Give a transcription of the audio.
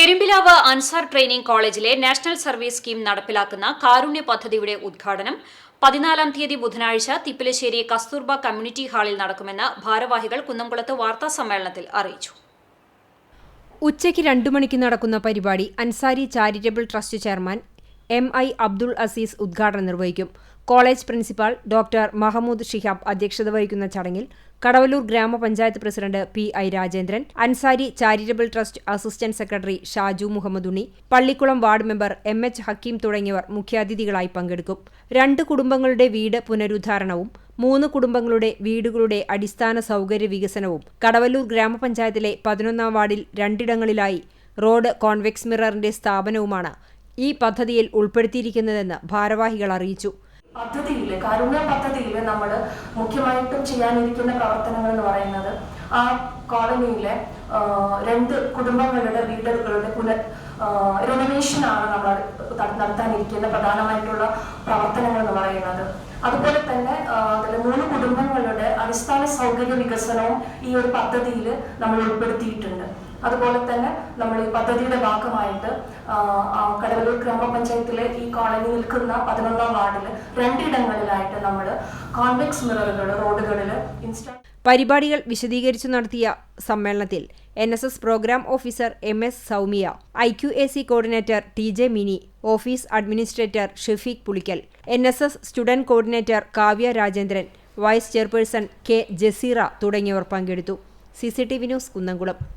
Perumpilavu Ansar training കോളേജിലെ national service scheme നടപ്പിലാക്കുന്ന കാരുണ്യ പദ്ധതിയുടെ ഉദ്ഘാടനം പതിനാലാം തീയതി ബുധനാഴ്ച തിപ്പിലശ്ശേരി കസ്തൂർബ കമ്മ്യൂണിറ്റി ഹാളിൽ നടക്കുമെന്ന് ഭാരവാഹികൾ കുന്നംകുളത്ത് വാർത്താ സമ്മേളനത്തിൽ അറിയിച്ചു. ഉച്ചയ്ക്ക് രണ്ടു മണിക്ക് നടക്കുന്ന പരിപാടി Ansari charitable trust chairman M I Abdul Azeez ഉദ്ഘാടനം നിർവഹിക്കും. College principal doctor Mahmood Shihab അധ്യക്ഷത വഹിക്കുന്ന ചടങ്ങിൽ കടവല്ലൂർ ഗ്രാമപഞ്ചായത്ത് president P I Rajendran Ansari charitable trust assistant secretary Shaju Muhammad Unni Pallikulam ward member M H Hakeem തുടങ്ങിയവർ മുഖ്യാതിഥികളായി പങ്കെടുക്കും. രണ്ട് കുടുംബങ്ങളുടെ വീട് പുനരുദ്ധാരണവും മൂന്ന് കുടുംബങ്ങളുടെ വീടുകളുടെ അടിസ്ഥാന സൗകര്യ വികസനവും കടവല്ലൂർ ഗ്രാമപഞ്ചായത്തിലെ പതിനൊന്നാം വാർഡിൽ രണ്ടിടങ്ങളിലായി റോഡ് കോൺവെക്സ് മിററിന്റെ സ്ഥാപനവുമാണ് ഈ പദ്ധതിയിൽ ഉൾപ്പെടുത്തിയിരിക്കുന്നതെന്ന് ഭാരവാഹികൾ അറിയിച്ചു. പദ്ധതിയിൽ കരുണ പദ്ധതിയിൽ നമ്മൾ മുഖ്യമായിട്ടും ചെയ്യാനിരിക്കുന്ന പ്രവർത്തനങ്ങൾ എന്ന് പറയുന്നത് ആ കോളനിയിലെ രണ്ട് കുടുംബങ്ങളുടെ വീടുകളുടെ പുനർ റിനോവേഷനാണ് നമ്മൾ നടത്താനിരിക്കുന്ന പ്രധാനമായിട്ടുള്ള പ്രവർത്തനങ്ങൾ എന്ന് പറയുന്നത്. അതുപോലെ തന്നെ മൂന്ന് കുടുംബങ്ങളുടെ അടിസ്ഥാന സൗകര്യ വികസനവും ഈ ഒരു പദ്ധതിയിൽ നമ്മൾ ഉൾപ്പെടുത്തിയിട്ടുണ്ട്. അതുപോലെ തന്നെ നമ്മൾ ഈ പദ്ധതിയുടെ ഭാഗമായിട്ട് കടവല്ലൂർ ഗ്രാമപഞ്ചായത്തിലെ ഈ കോളനി നിൽക്കുന്ന പതിനൊന്നാം വാർഡിൽ രണ്ടിടങ്ങളിലായിട്ട് നമ്മൾ കോൺവെക്സ് മിററുകൾ റോഡുകളിൽ ഇൻസ്റ്റാ പരിപാടികൾ വിശദീകരിച്ചു നടത്തിയ സമ്മേളനത്തിൽ N S S programme officer M S Saumya I Q A C coordinator T J Mini office administrator Shefeeq Pulikkal N S S student coordinator Kavya Rajendran vice chairperson K Jaseera തുടങ്ങിയവർ പങ്കെടുത്തു. C C T V news Kunnamkulam.